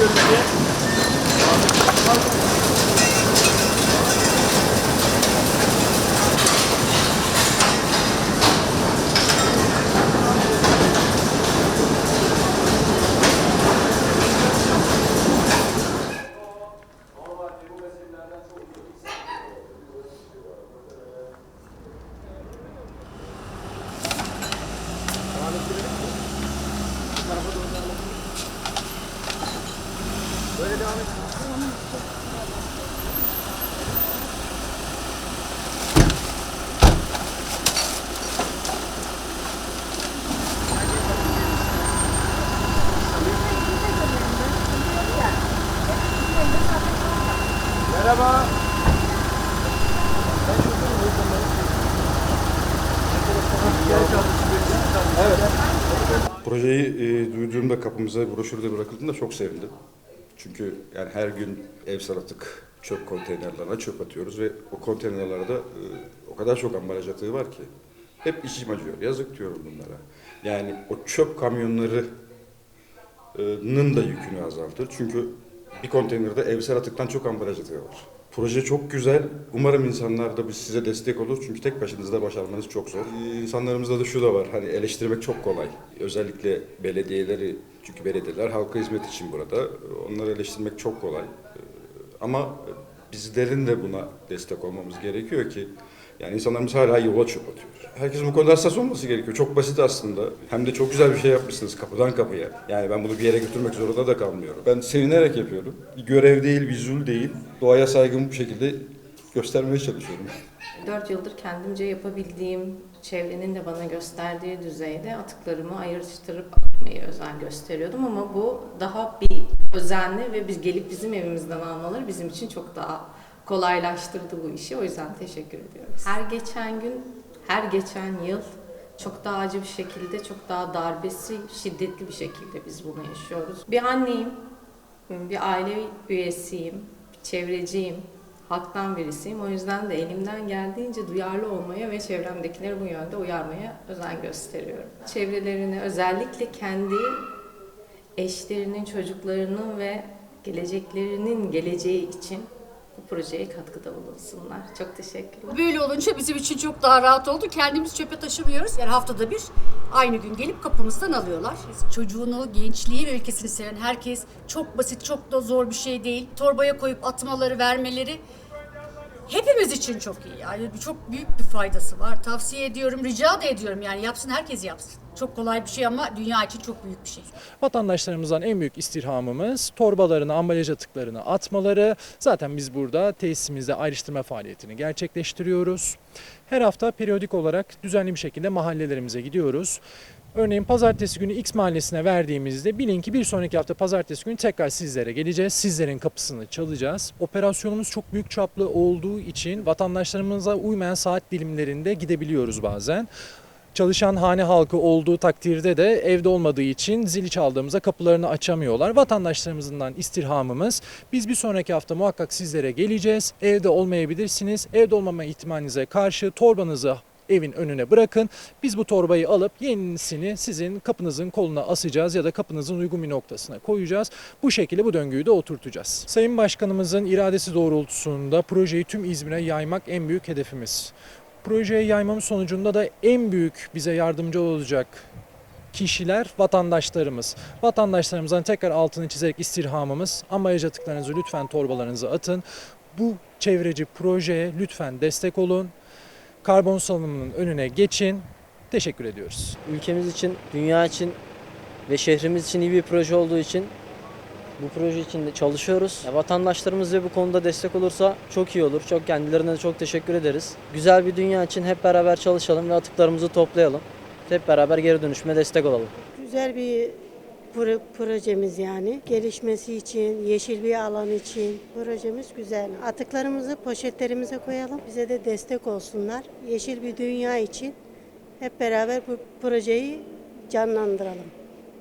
görüntüye. Bak ama görmeye. Merhaba. Projeyi e, duyduğumda kapımıza broşürde bırakıldığında çok sevindim. Çünkü yani her gün ev salattık çöp konteynerlerine çöp atıyoruz ve o konteynerlerde e, o kadar çok ambalaj atığı var ki hep içim acıyor. Yazık diyorum bunlara. Yani o çöp kamyonlarının da yükünü azaltır. Çünkü bir konteynerde evsel atıktan çok ambalaj atığı var. Proje çok güzel. Umarım insanlar da biz size destek olur. Çünkü tek başınızda başarmanız çok zor. Ee, İnsanlarımızda da şu da var. Hani eleştirmek çok kolay. Özellikle belediyeleri, çünkü belediyeler halka hizmet için burada. Onları eleştirmek çok kolay. Ee, Ama bizlerin de buna destek olmamız gerekiyor ki yani insanlarımız hala yola çöp atıyor. Herkesin bu konuda hassas olması gerekiyor. Çok basit aslında. Hem de çok güzel bir şey yapmışsınız kapıdan kapıya. Yani ben bunu bir yere götürmek zorunda da kalmıyorum. Ben sevinerek yapıyorum. Görev değil, bir zul değil. Doğaya saygımı bu şekilde göstermeye çalışıyorum. 4 yıldır kendimce yapabildiğim, çevrenin de bana gösterdiği düzeyde atıklarımı ayrıştırıp atmaya özen gösteriyordum ama bu daha bir özenli ve biz gelip bizim evimizden almaları bizim için çok daha kolaylaştırdı bu işi. O yüzden teşekkür ediyorum. Her geçen gün, her geçen yıl çok daha acı bir şekilde, çok daha darbesi, şiddetli bir şekilde biz bunu yaşıyoruz. Bir anneyim, bir aile üyesiyim, bir çevreciyim, halktan birisiyim. O yüzden de elimden geldiğince duyarlı olmaya ve çevremdekileri bu yönde uyarmaya özen gösteriyorum. Çevrelerini özellikle kendi eşlerinin, çocuklarının ve geleceklerinin geleceği için bu projeye katkıda bulunsunlar. Çok teşekkürler. Böyle olunca bizim için çok daha rahat oldu. Kendimiz çöpe taşımıyoruz. Yani haftada bir aynı gün gelip kapımızdan alıyorlar. Çocuğunu, gençliği ve ülkesini seven herkes çok basit, çok da zor bir şey değil. Torbaya koyup atmaları, vermeleri hepimiz için çok iyi. Yani çok büyük bir faydası var. Tavsiye ediyorum, rica da ediyorum. Yani yapsın, herkes yapsın. Çok kolay bir şey ama dünya için çok büyük bir şey. Vatandaşlarımızdan en büyük istirhamımız torbalarını, ambalaj atıklarını atmaları. Zaten biz burada tesisimizde ayrıştırma faaliyetini gerçekleştiriyoruz. Her hafta periyodik olarak düzenli bir şekilde mahallelerimize gidiyoruz. Örneğin pazartesi günü X mahallesine verdiğimizde bilin ki bir sonraki hafta pazartesi günü tekrar sizlere geleceğiz. Sizlerin kapısını çalacağız. Operasyonumuz çok büyük çaplı olduğu için vatandaşlarımıza uymayan saat dilimlerinde gidebiliyoruz bazen. Çalışan hane halkı olduğu takdirde de evde olmadığı için zili çaldığımızda kapılarını açamıyorlar. Vatandaşlarımızdan istirhamımız biz bir sonraki hafta muhakkak sizlere geleceğiz. Evde olmayabilirsiniz. Evde olmama ihtimalinize karşı torbanızı evin önüne bırakın. Biz bu torbayı alıp yenisini sizin kapınızın koluna asacağız ya da kapınızın uygun bir noktasına koyacağız. Bu şekilde bu döngüyü de oturtacağız. Sayın Başkanımızın iradesi doğrultusunda projeyi tüm İzmir'e yaymak en büyük hedefimiz. Projeye yaymamız sonucunda da en büyük bize yardımcı olacak kişiler vatandaşlarımız. Vatandaşlarımızdan tekrar altını çizerek istirhamımız ambalaj atıklarınızı lütfen torbalarınıza atın. Bu çevreci projeye lütfen destek olun. Karbon salınımının önüne geçin. Teşekkür ediyoruz. ülkemiz için, dünya için ve şehrimiz için iyi bir proje olduğu için bu proje için de çalışıyoruz. Ya vatandaşlarımız da bu konuda destek olursa çok iyi olur. Çok kendilerine de çok teşekkür ederiz. Güzel bir dünya için hep beraber çalışalım ve atıklarımızı toplayalım. Hep beraber geri dönüşüme destek olalım. Güzel bir projemiz yani. Gelişmesi için, yeşil bir alan için projemiz güzel. Atıklarımızı poşetlerimize koyalım. Bize de destek olsunlar. Yeşil bir dünya için hep beraber bu projeyi canlandıralım.